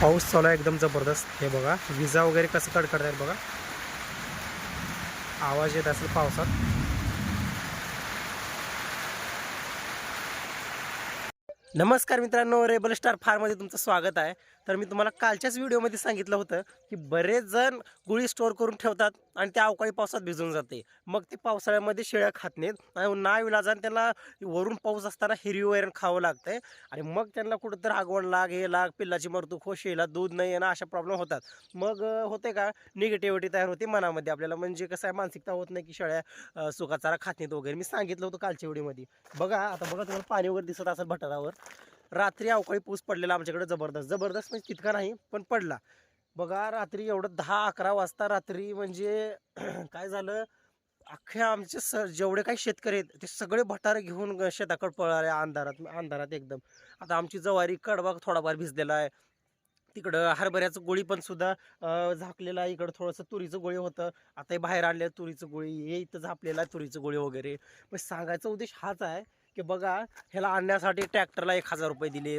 पाऊस चालू आहे एकदम जबरदस्त. हे बघा विजा वगैरे कसं कडकडत आहेत बघा. आवाज येत असेल पावसात. नमस्कार मित्रांनो रेबल स्टार फार्ममध्ये तुमचं स्वागत आहे. तर मी तुम्हाला कालच्याच व्हिडिओमध्ये सांगितलं होतं की बरेच जण गुळी स्टोअर करून ठेवतात. आणि त्या अवकाळी पावसात भिजून जाते. मग ते पावसाळ्यामध्ये शेळ्या खात नाहीत. आणि ना विलाजान त्यांना वरून पाऊस असताना हिरवी वैरण खावं लागतंय. आणि मग त्यांना कुठंतरी आगवण लाग हे लाग पिल्लाची मरतूक हो, खोश येईला दूध नाही येणं अशा प्रॉब्लेम होतात. मग होते का? निगेटिव्हिटी तयार होते मनामध्ये आपल्याला. म्हणजे कसं आहे मानसिकता होत नाही की शेळ्या अं, सुकाचारा खात नाहीत वगैरे. मी सांगितलं होतं कालच्या वेळीमध्ये बघा आता बघा तुम्हाला पाणी वगैरे दिसत असेल भटारावर. रात्री अवकाळी पाऊस पडलेला आमच्याकडे जबरदस्त. जबरदस्त म्हणजे तितका नाही पण पडला. बघा रात्री एवढं दहा अकरा वाजता रात्री म्हणजे काय झालं? अख्खे आमचे स जेवढे काही शेतकरी आहेत ते सगळे भटारे घेऊन शेताकड शेताकडे पळाले अंधारात अंधारात एकदम. आता आमची जवारी कडबाग थोडाफार भिजलेला आहे. तिकडं हरभऱ्याचं गोळी पण सुद्धा झाकलेलं आहे. इकडं थोडंसं तुरीचं गोळी होतं. आता हे बाहेर आणलं तुरीचं गोळी हे इथं झापलेलं आहे तुरीचं गोळी वगैरे. पण सांगायचा उद्देश हाच आहे की बघा ह्याला आणण्यासाठी ट्रॅक्टरला एक हजार रुपये दिले.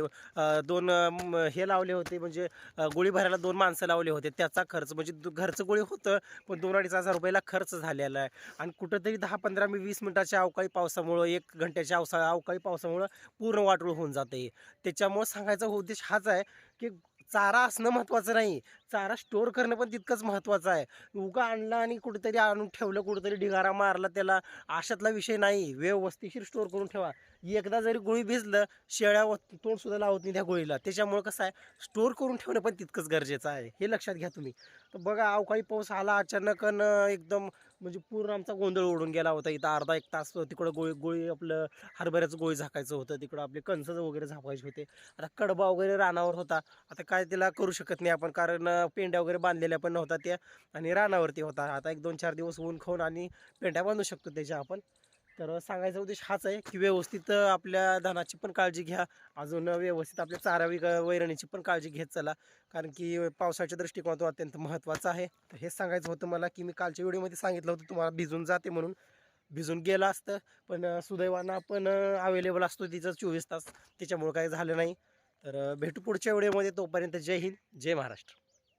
दोन म- हे लावले होते म्हणजे गोळी भरायला दोन माणसं लावले होते. त्याचा खर्च म्हणजे दु- घरचं गोळी होतं पण दोन अडीच हजार रुपयाला खर्च झालेला आहे. आणि कुठंतरी दहा पंधरा मी वीस मिनिटाच्या अवकाळी पावसामुळं एक घंट्याच्या अवसा अवकाळी पावसामुळं पूर्ण वाटूळ होऊन जाते. त्याच्यामुळं सांगायचा उद्देश हाच आहे की चारा असणं महत्त्वाचं नाही. चारा स्टोअर करणं पण तितकंच महत्त्वाचं आहे. उगा आणला आणि कुठेतरी आणून ठेवलं कुठेतरी ढिगारा मारला त्याला अशातला विषय नाही. व्यवस्थिशीर स्टोअर करून ठेवा. एकदा जरी गोळी भिजलं शेळ्या तोंडसुद्धा लावत नाही त्या गोळीला. त्याच्यामुळं कसं आहे स्टोअर करून ठेवणं पण तितकंच गरजेचं आहे. हे लक्षात घ्या तुम्ही. तर बघा अवकाळी पाऊस आला अचानक अन एकदम म्हणजे पूर्ण आमचा गोंधळ उडून गेला होता. इथं अर्धा एक तास तिकडं गोळी गोळी आपलं हरभऱ्याचं गोळी झाकायचं होतं. तिकडं आपले कणसं वगैरे झापायचे होते. आता कडबा वगैरे रानावर होता. आता काय त्याला करू शकत नाही आपण कारण पेंड्या वगैरे बांधलेल्या पण नव्हत्या त्या आणि रानावरती होता. आता एक दोन चार दिवस ऊन खाऊन आणि पेंड्या बांधू शकतो त्याच्या आपण. तर सांगायचा उद्देश हाच आहे की व्यवस्थित आपल्या धनाची पण काळजी घ्या. अजून व्यवस्थित आपल्या चारा विक वैरणीची पण काळजी घेत चला. कारण की पावसाच्या दृष्टिकोनातून अत्यंत महत्त्वाचं आहे. तर हेच सांगायचं होतं मला की मी कालच्या व्हिडिओमध्ये सांगितलं होतं तुम्हाला भिजून जाते म्हणून. भिजून गेलं असतं पण सुदैवानं आपण अवेलेबल असतो तिचं चोवीस तास. त्याच्यामुळं काही झालं नाही. तर भेटू पुढच्या व्हिडिओमध्ये. तोपर्यंत जय हिंद जय महाराष्ट्र.